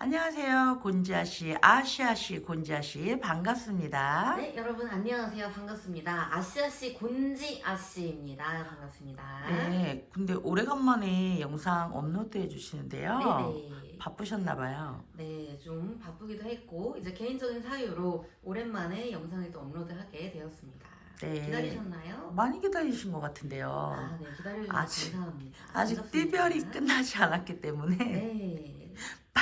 안녕하세요. 곤지아 씨, 아시아 씨, 곤지아 씨 반갑습니다. 네, 여러분 안녕하세요. 반갑습니다. 아시아 씨 곤지 아씨입니다. 반갑습니다. 네, 근데 오래간만에 영상 업로드 해주시는데요. 네네. 바쁘셨나 봐요. 네, 좀 바쁘기도 했고 이제 개인적인 사유로 오랜만에 영상을 또 업로드하게 되었습니다. 네. 기다리셨나요? 많이 기다리신 것 같은데요. 아, 네, 기다려주셔서 아직- 감사합니다. 아직 반갑습니다. 띠별이 끝나지 않았기 때문에 네,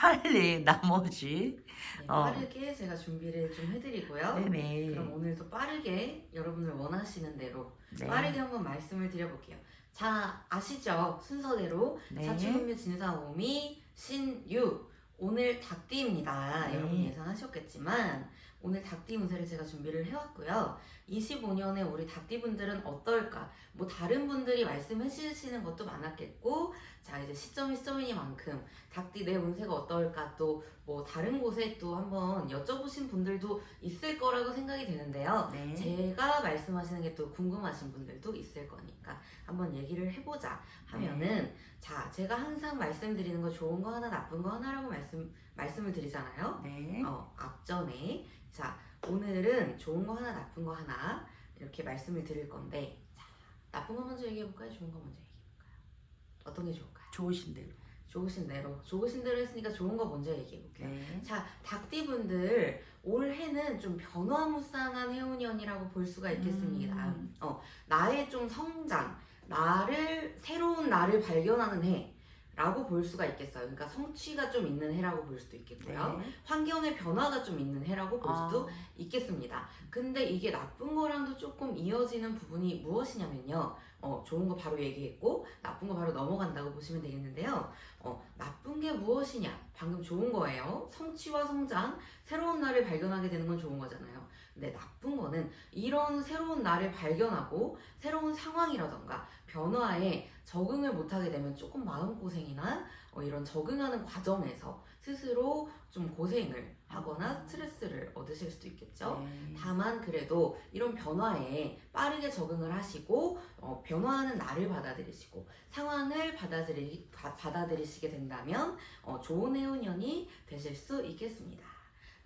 빨리 나머지 네, 어. 빠르게 제가 준비를 좀 해드리고요. 네네. 그럼 오늘도 빠르게 여러분들 원하시는 대로 네. 빠르게 한번 말씀을 드려볼게요. 자, 아시죠? 순서대로 네. 자취분묘 진사 오미 신유 오늘 닭띠입니다. 네. 여러분 예상하셨겠지만 오늘 닭띠 운세를 제가 준비를 해왔고요. 25년에 우리 닭띠분들은 어떨까? 뭐 다른 분들이 말씀해 주시는 것도 많았겠고 자 이제 시점이 시점이니만큼 닭띠 내 운세가 어떨까 또 뭐 다른 곳에 또 한번 여쭤보신 분들도 있을 거라고 생각이 되는데요. 네. 제가 말씀하시는 게 또 궁금하신 분들도 있을 거니까 한번 얘기를 해보자 하면은 자 제가 항상 말씀드리는 거 좋은 거 하나 나쁜 거 하나라고 말씀 말씀을 드리잖아요. 네. 어 앞전에 자 오늘은 좋은 거 하나 나쁜 거 하나 이렇게 말씀을 드릴 건데 자 나쁜 거 먼저 얘기해 볼까요? 좋은 거 먼저 얘기해 볼까요? 어떤 게 좋을까요? 좋으신 대로. 좋으신 대로 좋으신 대로 했으니까 좋은 거 먼저 얘기해 볼게요. 네. 자, 닭띠분들 올해는 좀 변화무쌍한 해운년이라고 볼 수가 있겠습니다. 음. 어, 나의 좀 성장, 나를 새로운 나를 발견하는 해 라고 볼 수가 있겠어요. 그러니까 성취가 좀 있는 해라고 볼 수도 있겠고요. 네. 환경의 변화가 좀 있는 해라고 볼 수도 아, 있겠습니다. 근데 이게 나쁜 거랑도 조금 이어지는 부분이 무엇이냐면요. 어, 좋은 거 바로 얘기했고, 나쁜 거 바로 넘어간다고 보시면 되겠는데요. 어, 나쁜 게 무엇이냐? 방금 좋은 거예요. 성취와 성장, 새로운 나를 발견하게 되는 건 좋은 거잖아요. 근데 나쁜 거는 이런 새로운 나를 발견하고, 새로운 상황이라던가, 변화에 적응을 못하게 되면 조금 마음고생이나 어, 이런 적응하는 과정에서 스스로 좀 고생을 하거나 스트레스를 얻으실 수도 있겠죠. 네. 다만 그래도 이런 변화에 빠르게 적응을 하시고 어, 변화하는 나를 받아들이시고 상황을 받아들이, 바- 받아들이시게 된다면 어, 좋은 해운년이 되실 수 있겠습니다.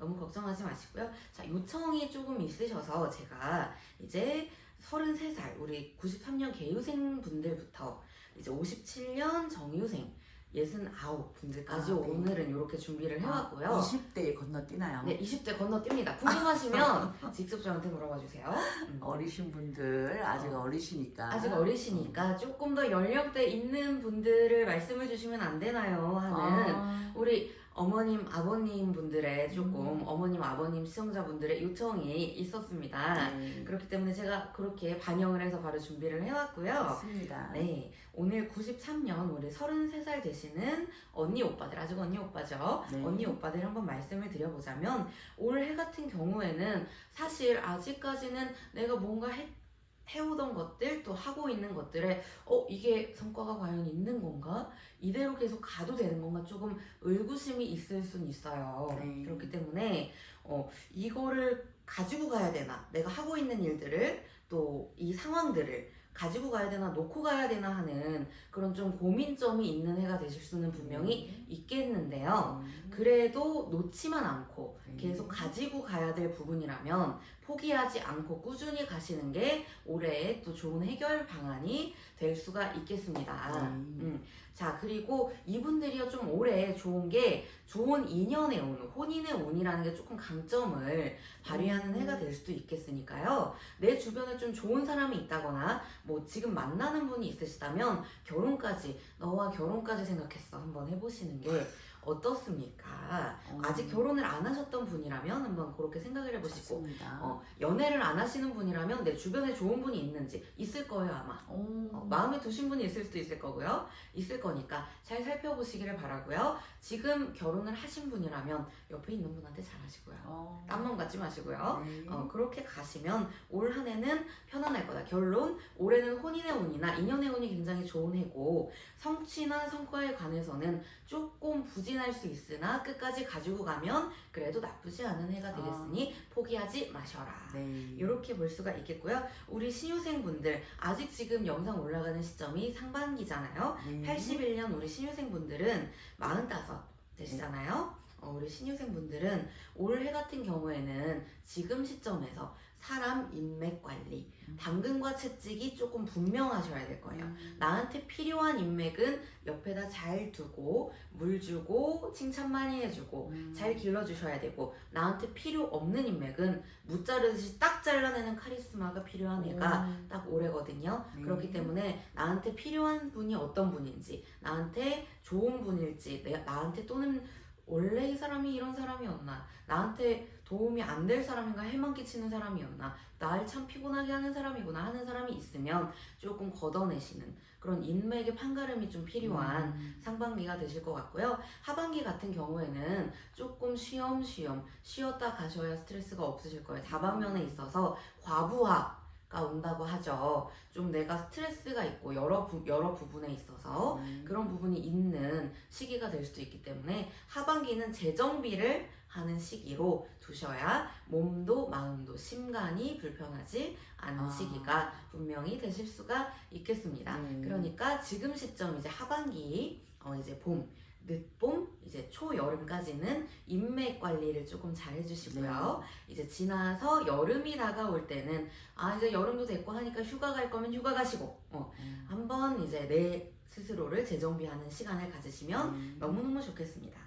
너무 걱정하지 마시고요. 자 요청이 조금 있으셔서 제가 이제 33살 우리 93년 개유생 분들부터 이제 57년 정유생 69 분들까지 아, 네. 오늘은 이렇게 준비를 해왔고요. 20대에 건너뛰나요? 네, 20대 건너뜁니다. 궁금하시면 직접 저한테 물어봐 주세요. 음. 어리신 분들 아직 어. 어리시니까 아직 어리시니까 조금 더 연령대 있는 분들을 말씀을 주시면 안 되나요? 하는 아, 우리 어머님, 아버님 분들의 조금 음. 어머님, 아버님 시청자분들의 요청이 있었습니다. 네. 그렇기 때문에 제가 그렇게 반영을 해서 바로 준비를 해왔고요. 맞습니다. 네, 오늘 93년 올해 33살 되시는 언니 오빠들, 아직 언니 오빠죠? 네. 언니 오빠들 한번 말씀을 드려보자면 올해 같은 경우에는 사실 아직까지는 내가 뭔가 해, 해오던 것들 또 하고 있는 것들에 어 이게 성과가 과연 있는 건가? 이대로 계속 가도 되는 건가? 조금 의구심이 있을 순 있어요. 네. 그렇기 때문에 어 이거를 가지고 가야 되나? 내가 하고 있는 일들을 또 이 상황들을 가지고 가야 되나? 놓고 가야 되나? 하는 그런 좀 고민점이 있는 해가 되실 수는 분명히 있겠는데요. 음. 그래도 놓지만 않고 네. 계속 가지고 가야 될 부분이라면 포기하지 않고 꾸준히 가시는 게 올해의 또 좋은 해결 방안이 될 수가 있겠습니다. 음. 음. 자, 그리고 이분들이요 좀 올해 좋은 게 좋은 인연의 운, 혼인의 운이라는 게 조금 강점을 발휘하는 음. 해가 될 수도 있겠으니까요. 내 주변에 좀 좋은 사람이 있다거나 뭐 지금 만나는 분이 있으시다면 결혼까지, 너와 결혼까지 생각했어. 한번 해보시는 게 어떻습니까? 어, 아직 결혼을 안 하셨던 분이라면 한번 그렇게 생각을 해보시고 좋습니다. 어, 연애를 안 하시는 분이라면 내 주변에 좋은 분이 있는지 있을 거예요 아마 오. 어, 마음에 두신 분이 있을 수도 있을 거고요 있을 거니까 잘 살펴보시기를 바라고요 지금 결혼을 하신 분이라면 옆에 있는 분한테 잘 하시고요 어. 땀만 갖지 마시고요 네. 어, 그렇게 가시면 올 한 해는 편안할 거다. 결론, 올해는 혼인의 운이나 인연의 운이 굉장히 좋은 해고 성취나 성과에 관해서는 조금 부 진할 수 있으나 끝까지 가지고 가면 그래도 나쁘지 않은 해가 되겠으니 포기하지 마셔라. 아. 네. 이렇게 볼 수가 있겠고요. 우리 신유생분들 아직 지금 영상 올라가는 시점이 상반기잖아요. 네. 81년 우리 신유생분들은 45 되시잖아요. 어, 우리 신유생분들은 올해 같은 경우에는 지금 시점에서 사람 인맥 관리, 음. 당근과 채찍이 조금 분명하셔야 될 거예요. 음. 나한테 필요한 인맥은 옆에다 잘 두고 물 주고 칭찬 많이 해주고 음. 잘 길러주셔야 되고 나한테 필요 없는 인맥은 무 자르듯이 딱 잘라내는 카리스마가 필요한 애가 음. 딱 오래거든요. 네. 그렇기 때문에 나한테 필요한 분이 어떤 분인지, 나한테 좋은 분일지, 내, 나한테 또는 원래 이 사람이 이런 사람이었나, 나한테 도움이 안 될 사람인가 해만 끼치는 사람이었나, 날참 피곤하게 하는 사람이구나 하는 사람이 있으면 조금 걷어내시는 그런 인맥의 판가름이 좀 필요한 음. 상반기가 되실 것 같고요. 하반기 같은 경우에는 조금 쉬엄쉬엄 쉬었다 가셔야 스트레스가 없으실 거예요. 다방면에 있어서 과부하 가 온다고 하죠. 좀 내가 스트레스가 있고 여러 부, 여러 부분에 있어서 음. 그런 부분이 있는 시기가 될 수도 있기 때문에 하반기는 재정비를 하는 시기로 두셔야 몸도 마음도 심간이 불편하지 않은 아. 시기가 분명히 되실 수가 있겠습니다. 네. 그러니까 지금 시점 이제 하반기 어 이제 봄 늦봄 이제 초여름까지는 인맥 관리를 조금 잘 해주시고요. 이제 지나서 여름이 다가올 때는 아 이제 여름도 됐고 하니까 휴가 갈 거면 휴가 가시고 어 음. 한번 이제 내 스스로를 재정비하는 시간을 가지시면 음. 너무너무 좋겠습니다.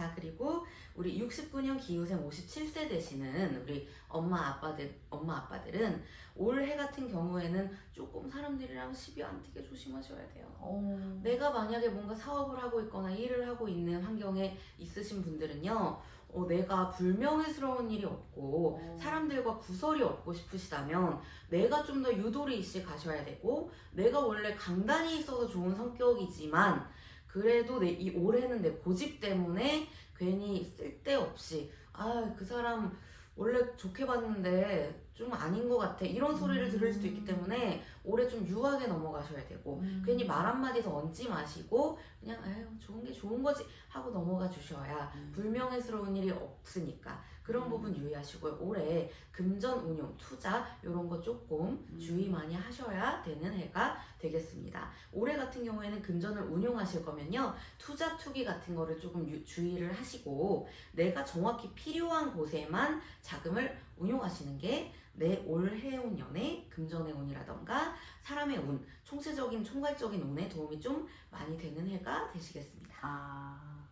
자, 그리고 우리 69년 기후생 57세 되시는 우리 엄마 아빠들, 엄마 아빠들은 올해 같은 경우에는 조금 사람들이랑 시비 안 트게 조심하셔야 돼요. 어. 내가 만약에 뭔가 사업을 하고 있거나 일을 하고 있는 환경에 있으신 분들은요, 어, 내가 불명예스러운 일이 없고 어. 사람들과 구설이 없고 싶으시다면 내가 좀 더 유도리 있이 가셔야 되고 내가 원래 강단이 있어서 좋은 성격이지만 그래도 내, 이 올해는 내 고집 때문에 괜히 쓸데없이 아 그 사람 원래 좋게 봤는데 좀 아닌 것 같아 이런 소리를 들을 수도 있기 때문에 올해 좀 유하게 넘어가셔야 되고 음. 괜히 말 한마디 더 얹지 마시고 그냥 에휴 좋은 게 좋은 거지 하고 넘어가 주셔야 음. 불명예스러운 일이 없으니까 그런 음. 부분 유의하시고요. 올해 금전 운용, 투자 이런 거 조금 음. 주의 많이 하셔야 되는 해가 되겠습니다. 올해 같은 경우에는 금전을 운용하실 거면요. 투자 투기 같은 거를 조금 유- 주의를 하시고 내가 정확히 필요한 곳에만 자금을 운용하시는 게 내 올해 운년의 금전의 운이라던가 사람의 운, 총체적인 총괄적인 운에 도움이 좀 많이 되는 해가 되시겠습니다. 아.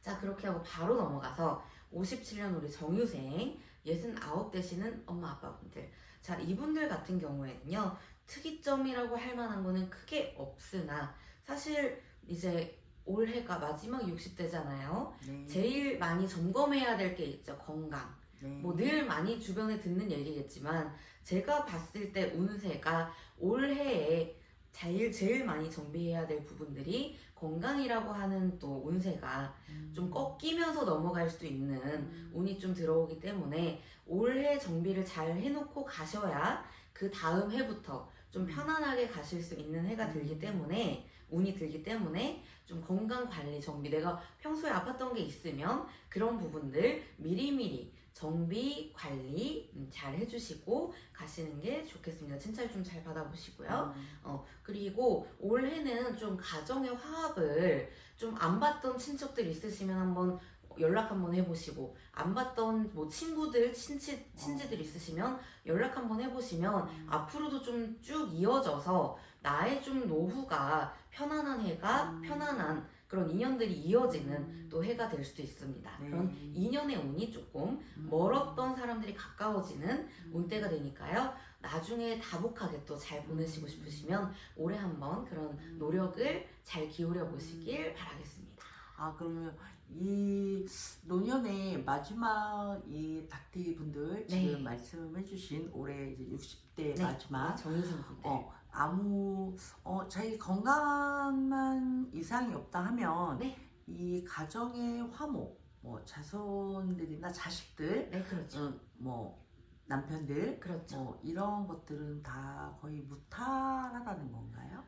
자 그렇게 하고 바로 넘어가서 57년 우리 정유생 69 되시는 엄마 아빠분들 자 이분들 같은 경우에는요 특이점이라고 할 만한 거는 크게 없으나 사실 이제 올해가 마지막 60대잖아요 네. 제일 많이 점검해야 될 게 있죠 건강 네. 뭐늘 많이 주변에 듣는 얘기겠지만 제가 봤을 때 운세가 올해에 제일 제일 많이 정비해야 될 부분들이 건강이라고 하는 또 운세가 음. 좀 꺾이면서 넘어갈 수도 있는 음. 운이 좀 들어오기 때문에 올해 정비를 잘 해놓고 가셔야 그 다음 해부터 좀 편안하게 가실 수 있는 해가 들기 음. 때문에 운이 들기 때문에 좀 건강 관리 정비 내가 평소에 아팠던 게 있으면 그런 부분들 미리미리 정비 관리 음, 잘 해주시고 가시는 게 좋겠습니다. 진찰 좀잘 받아보시고요. 음. 그리고 올해는 좀 가정의 화합을 좀 안 봤던 친척들 있으시면 한번 연락 한번 해보시고 안 봤던 뭐 친구들 친치 친지들 있으시면 연락 한번 해보시면 음. 앞으로도 좀 쭉 이어져서 나의 좀 노후가 편안한 해가 음. 편안한 그런 인연들이 이어지는 음. 또 해가 될 수도 있습니다. 네. 그런 인연의 운이 조금 음. 멀었던 사람들이 가까워지는 음. 운때가 되니까요. 나중에 다복하게 또 잘 보내시고 음. 싶으시면 올해 한번 그런 음. 노력을 잘 기울여 보시길 바라겠습니다. 아 그러면 이 노년의 마지막 이 닭띠 분들 네. 지금 말씀해주신 올해 이제 60대 네, 마지막 정유생 분들. 어 아무 어 자기 건강만 이상이 없다 하면 네. 이 가정의 화목 뭐 자손들이나 자식들 네, 그렇죠. 음, 뭐 남편들 그렇죠. 뭐 이런 것들은 다 거의 무탈하다는 건가요?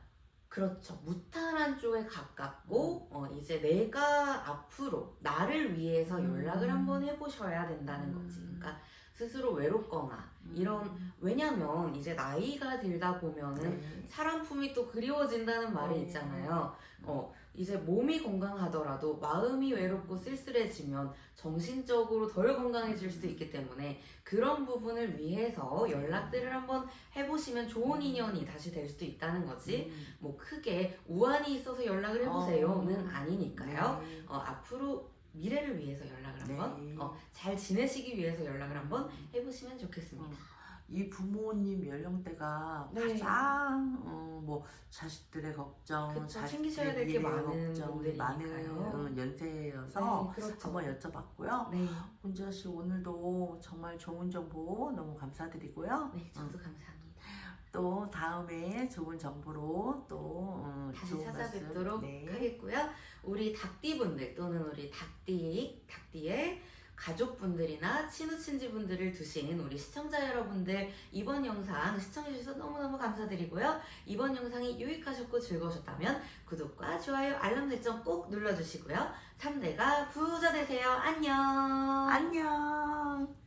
그렇죠. 무탈한 쪽에 가깝고 어, 이제 내가 앞으로 나를 위해서 음. 연락을 한번 해보셔야 된다는 거지. 음. 그러니까 스스로 외롭거나 이런 왜냐면 이제 나이가 들다 보면은 네. 사람 품이 또 그리워진다는 말이 어. 있잖아요. 어, 이제 몸이 건강하더라도 마음이 외롭고 쓸쓸해지면 정신적으로 덜 건강해질 수도 있기 때문에 그런 부분을 위해서 연락들을 한번 해보시면 좋은 인연이 다시 될 수도 있다는 거지 음. 뭐 크게 우환이 있어서 연락을 해보세요는 아니니까요 네. 어, 앞으로 미래를 위해서 연락을 한번 네. 어, 잘 지내시기 위해서 연락을 한번 해보시면 좋겠습니다. 이 부모님 연령대가 네. 가장 어, 뭐 자식들의 걱정, 그쵸, 자식들의 챙기셔야 될게 많은 분들이니까요. 많은 어, 연세여서 네, 그렇죠. 한번 여쭤봤고요. 네, 혼자 씨 오늘도 정말 좋은 정보 너무 감사드리고요. 네, 저도 음, 감사합니다. 또 다음에 좋은 정보로 또 어, 다시 좋은 찾아뵙도록 네. 하겠고요. 우리 닭띠분들 또는 우리 닭띠, 닭띠의 가족분들이나 친우친지분들을 두신 우리 시청자 여러분들 이번 영상 시청해주셔서 너무너무 감사드리고요. 이번 영상이 유익하셨고 즐거우셨다면 구독과 좋아요, 알람 설정 꼭 눌러주시고요. 3대가 부자 되세요. 안녕! 안녕.